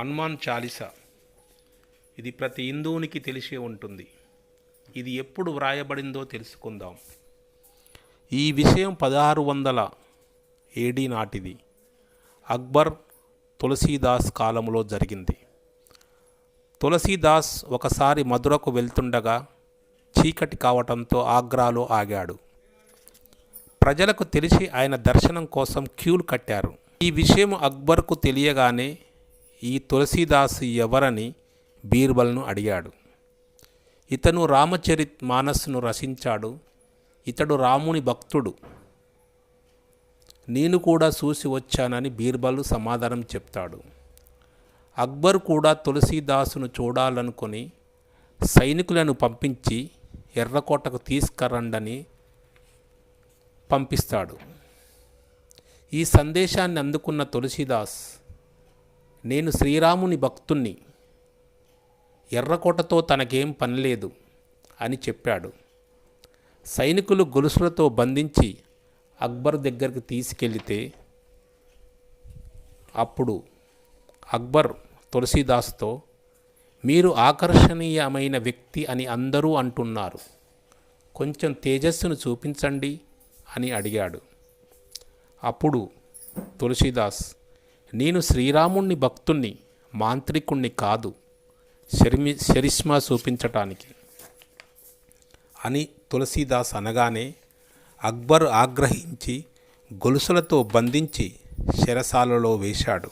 హనుమాన్ చాలీసా. ఇది ప్రతి హిందువునికి తెలిసే ఉంటుంది. ఇది ఎప్పుడు వ్రాయబడిందో తెలుసుకుందాం. ఈ విషయం పదహారు వందల ఏడి నాటిది. అక్బర్ తులసీదాస్ కాలంలో జరిగింది. తులసీదాస్ ఒకసారి మధురకు వెళ్తుండగా చీకటి కావటంతో ఆగ్రాలో ఆగాడు. ప్రజలకు తెలిసి ఆయన దర్శనం కోసం క్యూలు కట్టారు. ఈ విషయం అక్బర్కు తెలియగానే ఈ తులసీదాస్ ఎవరని బీర్బల్ను అడిగాడు. ఇతను రామచరిత్ మానస్ను రచించాడు. ఇతడు రాముని భక్తుడు. నేను కూడా చూసి వచ్చానని బీర్బల్ సమాధానం చెప్తాడు. అక్బర్ కూడా తులసీదాసును చూడాలనుకుని సైనికులను పంపించి ఎర్రకోటకు తీసుకురండని పంపిస్తాడు. ఈ సందేశాన్ని అందుకున్న తులసీదాస్ నేను శ్రీరాముని భక్తుణ్ణి. ఎర్రకోటతో తనకేం పనిలేదు అని చెప్పాడు. సైనికులు గొలుసులతో బంధించి అక్బర్ దగ్గరికి తీసుకెళితే అప్పుడు అక్బర్ తులసీదాస్తో మీరు ఆకర్షణీయమైన వ్యక్తి అని అందరూ అంటున్నారు. కొంచెం తేజస్సును చూపించండి అని అడిగాడు. అప్పుడు తులసీదాస్ నేను శ్రీరాముణ్ణి భక్తుణ్ణి మాంత్రికుణ్ణి కాదు శర్మి శరిష్మా చూపించటానికి. అని తులసీదాస్ అనగానే అక్బర్ ఆగ్రహించి గొలుసులతో బంధించి శరసాలలో వేశాడు.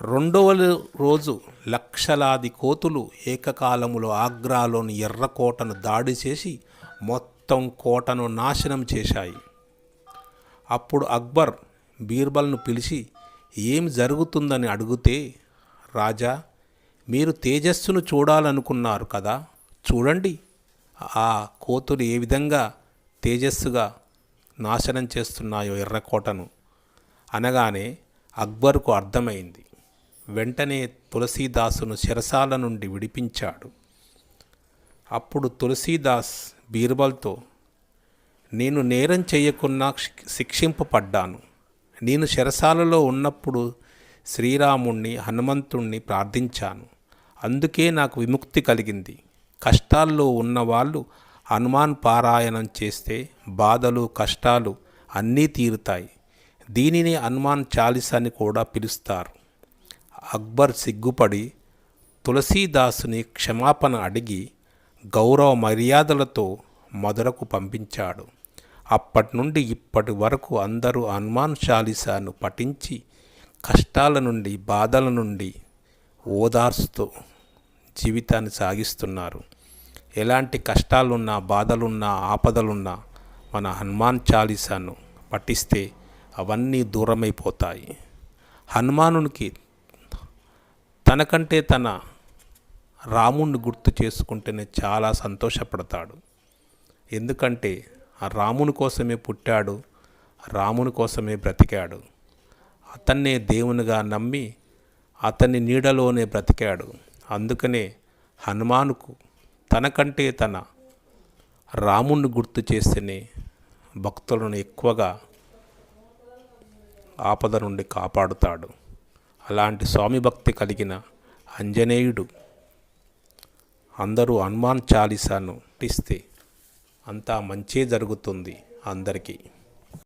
రెండవ రోజు లక్షలాది కోతులు ఏకకాలములో ఆగ్రాలోని ఎర్రకోటను దాడి చేసి మొత్తం కోటను నాశనం చేశాయి. అప్పుడు అక్బర్ బీర్బల్ను పిలిచి ఏం జరుగుతుందని అడిగితే రాజా మీరు తేజస్సును చూడాలనుకున్నారు కదా చూడండి. ఆ కోతులు ఏ విధంగా తేజస్సుగా నాశనం చేస్తున్నాయో ఎర్రకోటను. అనగానే అక్బర్కు అర్థమైంది. వెంటనే తులసీదాసును శిరసాల నుండి విడిపించాడు. అప్పుడు తులసీదాస్ బీర్బల్తో నేను నేరం చేయకున్నా శిక్షింపబడ్డాను. నేను శరసాలలో ఉన్నప్పుడు శ్రీరాముణ్ణి హనుమంతుణ్ణి ప్రార్థించాను. అందుకే నాకు విముక్తి కలిగింది. కష్టాల్లో ఉన్నవాళ్ళు హనుమాన్ పారాయణం చేస్తే బాధలు కష్టాలు అన్నీ తీరుతాయి. దీనిని హనుమాన్ చాలీస్ అని కూడా పిలుస్తారు. అక్బర్ సిగ్గుపడి తులసీదాసుని క్షమాపణ అడిగి గౌరవ మర్యాదలతో మధురకు పంపించాడు. అప్పటి నుండి ఇప్పటి వరకు అందరూ హనుమాన్ చాలీసాను పఠించి కష్టాల నుండి బాధల నుండి ఓదార్చుతూ జీవితాన్ని సాగిస్తున్నారు. ఎలాంటి కష్టాలున్నా బాధలున్నా ఆపదలున్నా మన హనుమాన్ చాలీసాను పఠిస్తే అవన్నీ దూరమైపోతాయి. హనుమానునికి తనకంటే తన రాముణ్ణి గుర్తు చేసుకుంటేనే చాలా సంతోషపడతాడు. ఎందుకంటే రాముని కోసమే పుట్టాడు రాముని కోసమే బ్రతికాడు. అతన్నే దేవునిగా నమ్మి అతని నీడలోనే బ్రతికాడు. అందుకనే హనుమానుకు తనకంటే తన రాముణ్ణి గుర్తు చేస్తేనే భక్తులను ఎక్కువగా ఆపద నుండి కాపాడుతాడు. అలాంటి స్వామి భక్తి కలిగిన అంజనేయుడు అందరూ హనుమాన్ చాలీసాను పఠిస్తే అంతా మంచి జరుగుతుంది అందరికీ.